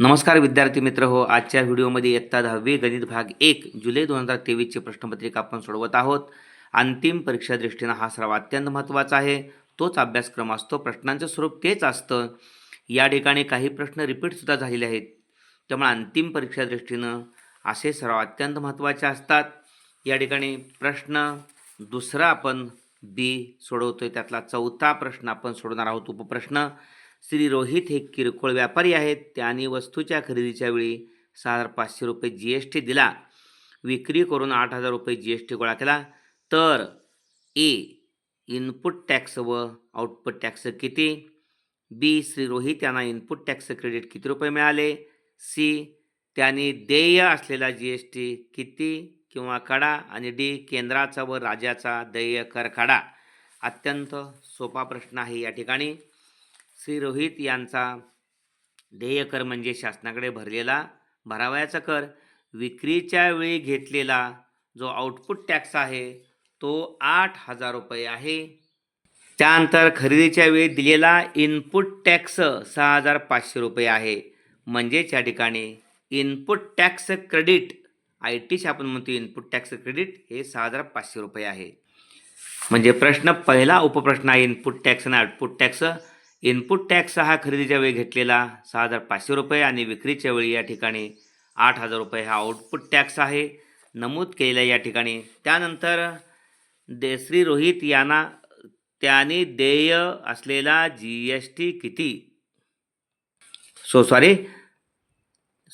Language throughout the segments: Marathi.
नमस्कार विद्यार्थी मित्र हो आजच्या व्हिडिओमध्ये इयत्ता दहावी गणित भाग एक जुलै दोन हजार तेवीसची प्रश्नपत्रिका आपण सोडवत आहोत. अंतिम परीक्षा दृष्टीनं हा सर्व अत्यंत महत्त्वाचा आहे. तोच अभ्यासक्रम असतो प्रश्नांचं स्वरूप तेच असतं. या ठिकाणी काही प्रश्न रिपीटसुद्धा झालेले आहेत. त्यामुळे अंतिम परीक्षा दृष्टीनं असे सर्व अत्यंत महत्त्वाचे असतात. या ठिकाणी प्रश्न दुसरा आपण बी सोडवतोय त्यातला चौथा प्रश्न आपण सोडवणार आहोत उपप्रश्न. श्री रोहित हे किरकोळ व्यापारी आहेत. त्यांनी वस्तूच्या खरेदीच्या वेळी सहा हजार पाचशे रुपये जी एस टी दिला. विक्री करून आठ हजार रुपये जी एस टी गोळा केला. तर ए इनपुट टॅक्स व आउटपुट टॅक्स किती? बी श्री रोहित यांना इनपुट टॅक्स क्रेडिट किती रुपये मिळाले? सी त्यांनी देय असलेला जी एस टी किती किंवा काढा? आणि डी केंद्राचा व राज्याचा देय कर काढा. अत्यंत सोपा प्रश्न आहे या ठिकाणी. श्री रोहित यांचा देयकर म्हणजे शासनाकडे भरलेला भरावयाचा कर. विक्रीच्या वेळी घेतलेला जो आउटपुट टॅक्स आहे तो आठ हजार रुपये आहे. त्यानंतर खरेदीच्या वेळी दिलेला इनपुट टॅक्स सहा हजार पाचशे रुपये आहे. म्हणजेच या ठिकाणी input tax credit I T आपण म्हणतो इनपुट टॅक्स क्रेडिट हे सहा हजार पाचशे रुपये आहे. म्हणजे प्रश्न पहिला उपप्रश्न आहे इनपुट टॅक्स आणि आउटपुट टॅक्स इनपुट टॅक्स हा खरेदीच्या वेळी घेतलेला सहा हजार पाचशे रुपये आणि विक्रीच्या वेळी या ठिकाणी आठ हजार रुपये हा आउटपुट टॅक्स आहे नमूद केलेला या ठिकाणी. त्यानंतर दे श्री रोहित यांना त्याने देय असलेला जी एस टी किती? सो सॉरी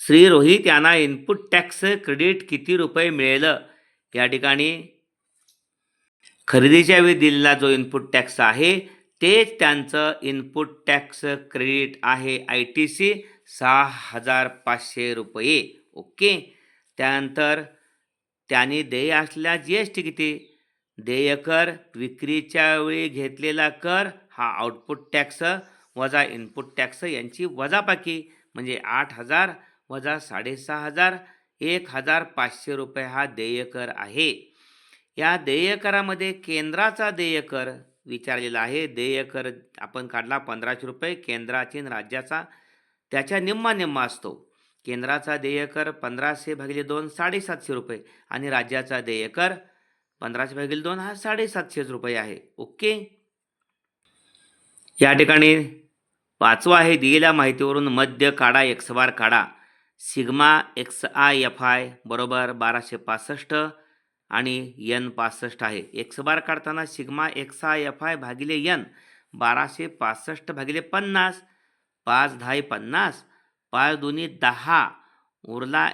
श्री रोहित यांना इनपुट टॅक्स क्रेडिट किती रुपये मिळेल? या ठिकाणी खरेदीच्या वेळी दिलेला जो इनपुट टॅक्स आहे तेच त्यांचं इनपुट टॅक्स क्रेडिट आहे आय टी सी सहा हजार पाचशे रुपये. ओके? त्यानंतर त्यांनी देय असलेला जी एस टी किती? देय कर विक्रीच्या वेळी घेतलेला कर हा आउटपुट टॅक्स वजा इनपुट टॅक्स यांची वजापाकी म्हणजे आठ हजार वजा साडेसहा हजार एक हजार पाचशे रुपये हा देयकर आहे. या देयकरामध्ये केंद्राचा देयकर विचारलेला आहे. देयकर आपण काढला पंधराशे रुपये केंद्राचीन राज्याचा. त्याच्या निम्मा निम्मा असतो. केंद्राचा देयकर पंधराशे भागिले दोन साडेसातशे रुपये. आणि राज्याचा देयकर पंधराशे भागिले दोन हा साडेसातशेच रुपये आहे. ओके? या ठिकाणी पाचवा आहे. दिलेल्या माहितीवरून मध्य काढा एक्स बार काढा. Sigma X I F I बरोबर बाराशे पासष्ट. आणि यन पासष्ट आहे. एक्स बार काढताना sigma X I F I भागिले यन बाराशे पासष्ट भागिले पन्नास पाच दहा पन्नास पाच दोन्ही दहा उरला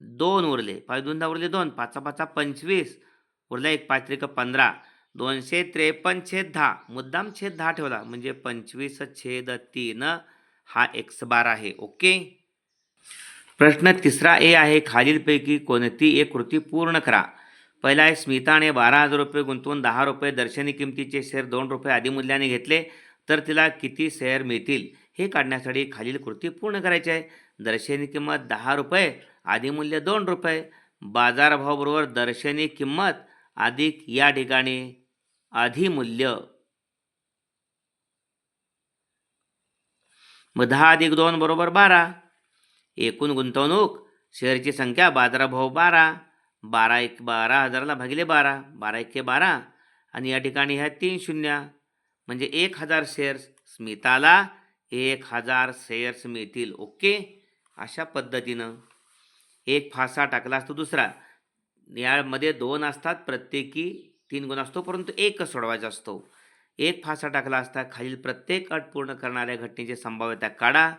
दोन उरले. पाच दोन दहा उरले दोन पाचा पाचा पंचवीस उरला एक पाच त्रिक पंधरा दोनशे त्रेपन्न छेद दहा मुद्दाम छेद दहा ठेवला. म्हणजे पंचवीस छेद तीन हा एक्स बार आहे. ओके? प्रश्न तिसरा ए आहे खालीलपैकी कोणती एक कृती पूर्ण करा. पहिला आहे स्मिताने बारा हजार रुपये गुंतवून दहा रुपये दर्शनी किमतीचे शेअर दोन रुपये आधीमूल्याने घेतले तर तिला किती शेअर मिळतील हे काढण्यासाठी खालील कृती पूर्ण करायची आहे. दर्शनी किंमत दहा रुपये आधीमूल्य दोन रुपये. बाजारभावाबरोबर दर्शनी किंमत अधिक या ठिकाणी अधिमूल्य मग दहा अधिक दोन बरोबर बारा. एकूण गुंतवणूक शेअरची संख्या बाजारभाव बारा. बारा एक बारा हजाराला भागिले बारा बारा एके बारा. आणि या ठिकाणी ह्या तीन शून्य म्हणजे एक हजार शेअर्स स्मिताला एक हजार शेअर्स मिळतील. ओके? अशा पद्धतीनं एक फासा टाकला असतो दुसरा. यामध्ये दोन असतात प्रत्येकी तीन गुण असतो परंतु एकच सोडवायचा असतो. एक फासा टाकला असता खालील प्रत्येक अट पूर्ण करणाऱ्या घटनेची संभाव्यता काढा.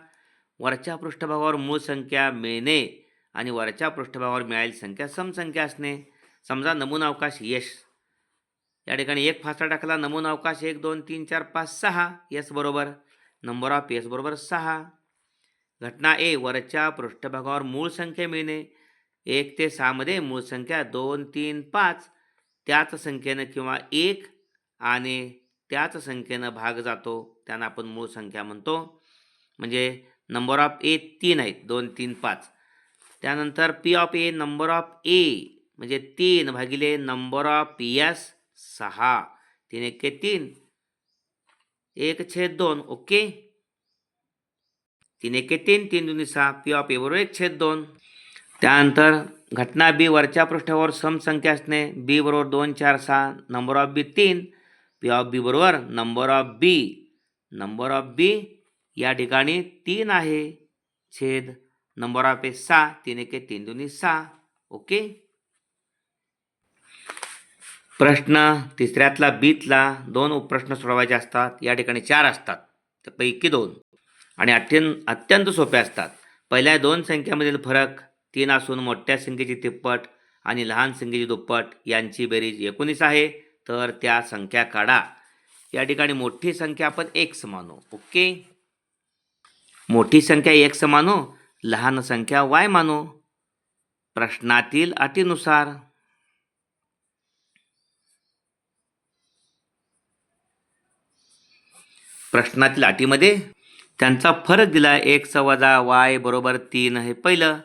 वरच्या पृष्ठभागावर मूळ संख्या मिळणे आणि वरच्या पृष्ठभागावर मिळालेली संख्या समसंख्या असणे. समजा नमुना अवकाश यश. या ठिकाणी एक फासा टाकला नमुना अवकाश एक दोन तीन चार पाच सहा यस बरोबर. नंबर ऑफ यस बरोबर सहा. घटना ए वरच्या पृष्ठभागावर मूळ संख्या मिळणे. एक ते सहामध्ये मूळ संख्या दोन तीन पाच. त्याच संख्येनं किंवा एक आणि त्याच संख्येनं भाग जातो. त्यांना आपण मूळ संख्या म्हणतो. म्हणजे नंबर ऑफ ए तीन आहेत दोन तीन पाच. त्यानंतर P of A number of A म्हणजे तीन भागिले नंबर ऑफ पी एस सहा. तीन एक तीन. एक छेद दोन ओके. तीन एके तीन तीन दोन्ही सहा. पी ऑफ ए बरोबर एक छेद दोन. त्यानंतर घटना बी वरच्या पृष्ठावर समसंख्या असणे बी बरोबर दोन चार सहा. नंबर ऑफ बी तीन. पी ऑफ बी बरोबर number of B number of B या ठिकाणी तीन आहे. छेद नंबर ऑफ ए सहा तीन एके तीन दोन्ही सहा ओके प्रश्न तिसऱ्यातला बीतला दोन उपप्रश्न सोडवायचे असतात या ठिकाणी चार असतात त्यापैकी दोन. आणि अत्यंत अत्यंत सोपे असतात. पहिल्या दोन संख्यामधील फरक तीन असून मोठ्या संख्येची तिप्पट आणि लहान संख्येची दुप्पट यांची बेरीज एकोणीस आहे तर त्या संख्या काढा. या ठिकाणी मोठी संख्या आपण एक समानो ओके मोठी संख्या एक समानो लहान संख्या वाय मानू? प्रश्नातील अटीनुसार. प्रश्नातील अटीमध्ये त्यांचा फरक दिला एक वजा वाय बरोबर तीन हे पहिलं.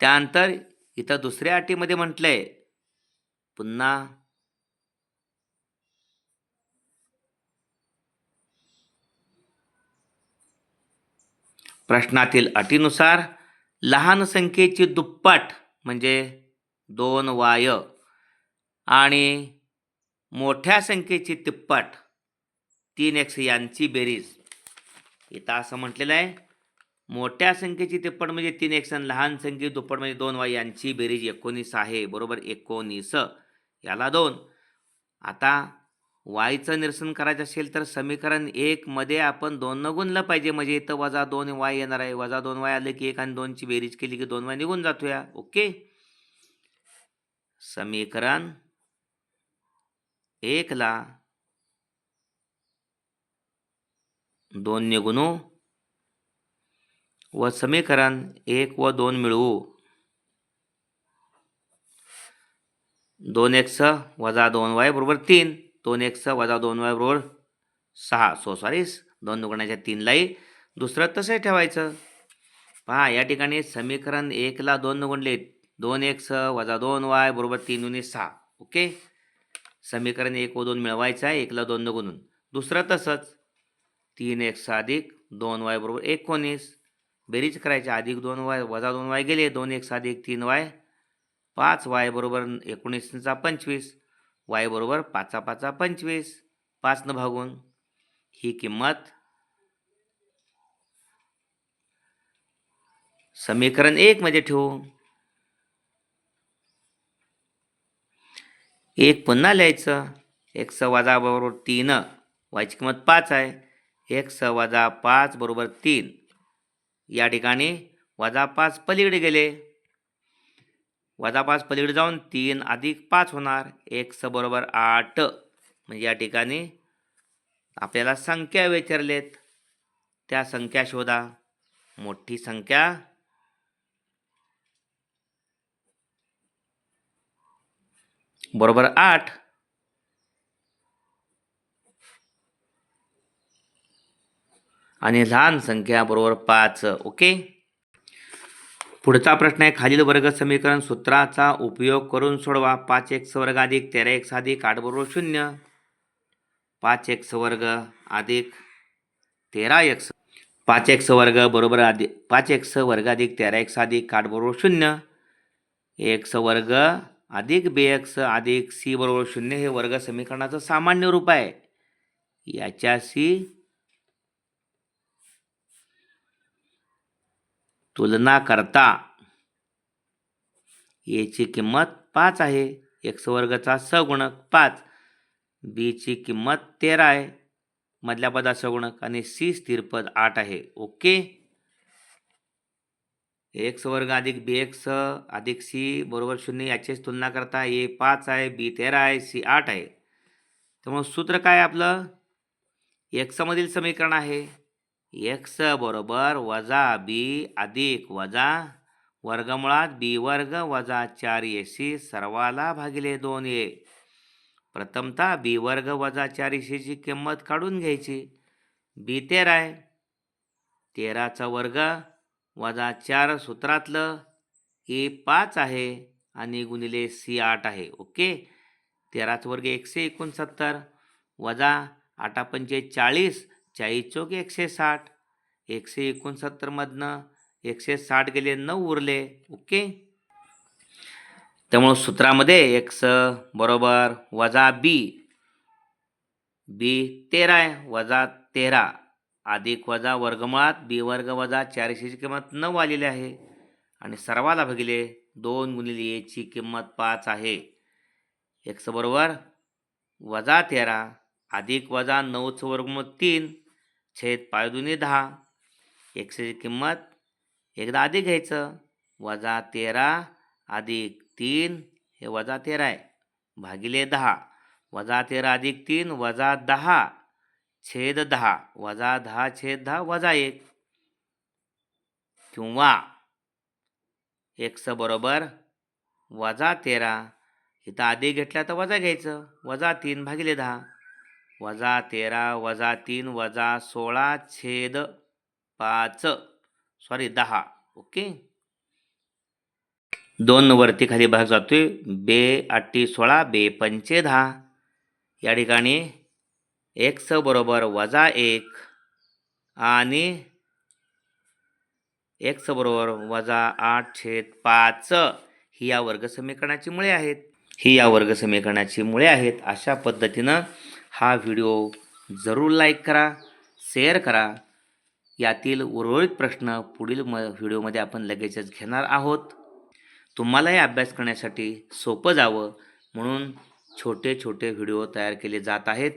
त्यानंतर इथं दुसऱ्या अटीमध्ये म्हटलंय. पुन्हा प्रश्नातील अटीनुसार लहान संख्येची दुप्पट म्हणजे दोन वाय आणि मोठ्या संख्येची तिप्पट तीन एक्स यांची बेरीज. इथं असं म्हटलेलं आहे मोठ्या संख्येची तिप्पट म्हणजे तीन एक्स आणि लहान संख्ये दुप्पट म्हणजे दोन वाय यांची बेरीज एकोणीस आहे बरोबर एकोणीस. याला दोन. आता वायचं निरसन करायचं असेल तर समीकरण एकमध्ये आपण दोन गुणलं पाहिजे. म्हणजे इथं वजा दोन वाय येणार आहे. वजा दोन वाय आले की एक आणि दोनची बेरीज केली की दोन वाय निघून जातो या ओके? समीकरण एकला दोन निगुणू हो. व समीकरण एक व दोन मिळवू. दोन एक्स वजा दोन वाय बरोबर तीन. दोन एक्स वजा दोन वाय बरोबर सहा. सो सॉरी दोन दुगण्याच्या तीनलाही दुसरं तसं ठेवायचं. पहा या ठिकाणी समीकरण एकला दोन गुणले दोन एक स वजा दोन वाय बरोबर तीन दुनी सहा. ओके समीकरण एक व दोन मिळवायचं आहे. एकला दोन गुणून दुसरं तसंच. तीन एक्स अधिक दोन वाय बरोबर एकोणीस. बेरीज करायची. अधिक दोन वाय वजा दोन वाय गेले. दोन एक एक्स अधिक तीन वाय. पाच वाय बरोबर एकोणीसचा पंचवीस. वाय बरोबर पाचा पाचा पंचवीस. पाचनं भागून. ही किंमत. समीकरण एकमध्ये ठेवू. एक पुन्हा लिहायचं. एक्स वजा बरोबर तीन. वायची किंमत पाच आहे. एक्स वजा पाच बरोबर तीन. या ठिकाणी वजा पाच पलीकडे गेले. वजा पाच पलीकडे जाऊन तीन अधिक पाच होणार. एक्स बरोबर आठ. म्हणजे या ठिकाणी आपल्याला संख्या विचारलेत. त्या संख्या शोधा. मोठी संख्या. बरोबर आठ. आणि लहान संख्या बरोबर पाच. ओके? पुढचा प्रश्न आहे खालील वर्ग समीकरण सूत्राचा उपयोग करून सोडवा. पाच एक्स वर्ग अधिक तेरा एक्स अधिक आठ बरोबर शून्य. पाच एक्स वर्ग अधिक तेरा एक्स पाच एक्स वर्ग बरोबर अधिक पाच एक्स वर्ग अधिक तेरा एक्स अधिक आठ बरोबर शून्य. एक्स वर्ग अधिक बे एक्स अधिक सी बरोबर शून्य हे वर्ग समीकरणाचं सामान्य रूप आहे. याच्याशी तुलना करता एची किंमत पाच आहे. एक्स वर्गचा सगुणक पाच. बीची किंमत तेरा आहे. मधल्या पदा सगुणक आणि सी स्थिरपद आठ आहे. ओके एक्स वर्ग अधिक बी एक्स अधिक सी बरोबर शून्य याचीच तुलना करता ए पाच आहे बी तेरा आहे सी आठ आहे. त्यामुळे सूत्र काय आपलं? एक्समधील समीकरण आहे. एक्स बरोबर वजा बी अधिक वजा वर्गमुळात बी वर्ग वजा चार ए सी सर्वाला भागिले दोन ए. प्रथमतः बी वर्ग वजा चार एशीची किंमत काढून घ्यायची. बी तेरा आहे. तेराचा वर्ग वजा चार सूत्रातलं ए पाच आहे आणि गुणिले सी आठ आहे. ओके? तेराचा वर्ग एकशे एकोणसत्तर. वजा आठा पंचे चाळीस चाळीस चौक एकशे साठ एकशे एकोणसत्तरमधनं एकशे साठ गेले नऊ उरले. ओके? त्यामुळं सूत्रामध्ये एक्स बरोबर वजा बी. बी तेरा आहे वजा तेरा. अधिक वजा वर्गमुळात बी वर्ग वजा चारशेची किंमत नऊ आलेली आहे. आणि सर्वाला भागिले दोन गुणिले एची किंमत पाच आहे. एक्स बरोबर वजा तेरा अधिक वजा नऊचं वर्गमूळ तीन. छेद पाय दुनी दहा. एक्सची किंमत एकदा अधिक घ्यायचं. वजा तेरा अधिक तीन हे वजा तेरा आहे. भागिले दहा. वजा तेरा अधिक तीन वजा दहा. छेद दहा. वजा दहा छेद दहा वजा एक. किंवा एक्स बरोबर वजा तेरा. इथं आधी घेतला तर वजा घ्यायचं. वजा तीन भागिले दहा. वजा तेरा वजा तीन वजा सोळा छेद पाच. सॉरी दहा. ओके दोन वरती खाली भाग जातोय. बे आठी सोळा बे पंचे दहा. या ठिकाणी एक्स बरोबर वजा एक आणि एक्स बरोबर वजा आठ छेद पाच ही या वर्ग समीकरणाची मुळे आहेत. ही या वर्ग समीकरणाची मुळे आहेत. अशा पद्धतीनं हा व्हिडिओ जरूर लाईक करा शेअर करा. यातील उर्वरित प्रश्न पुढील म व्हिडिओमध्ये आपण लगेचच घेणार आहोत. तुम्हालाही अभ्यास करण्यासाठी सोपं जावं म्हणून छोटे छोटे व्हिडिओ तयार केले जात आहेत.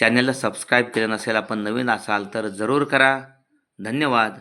चॅनलला सबस्क्राईब केलं नसेल आपण नवीन असाल तर जरूर करा. धन्यवाद.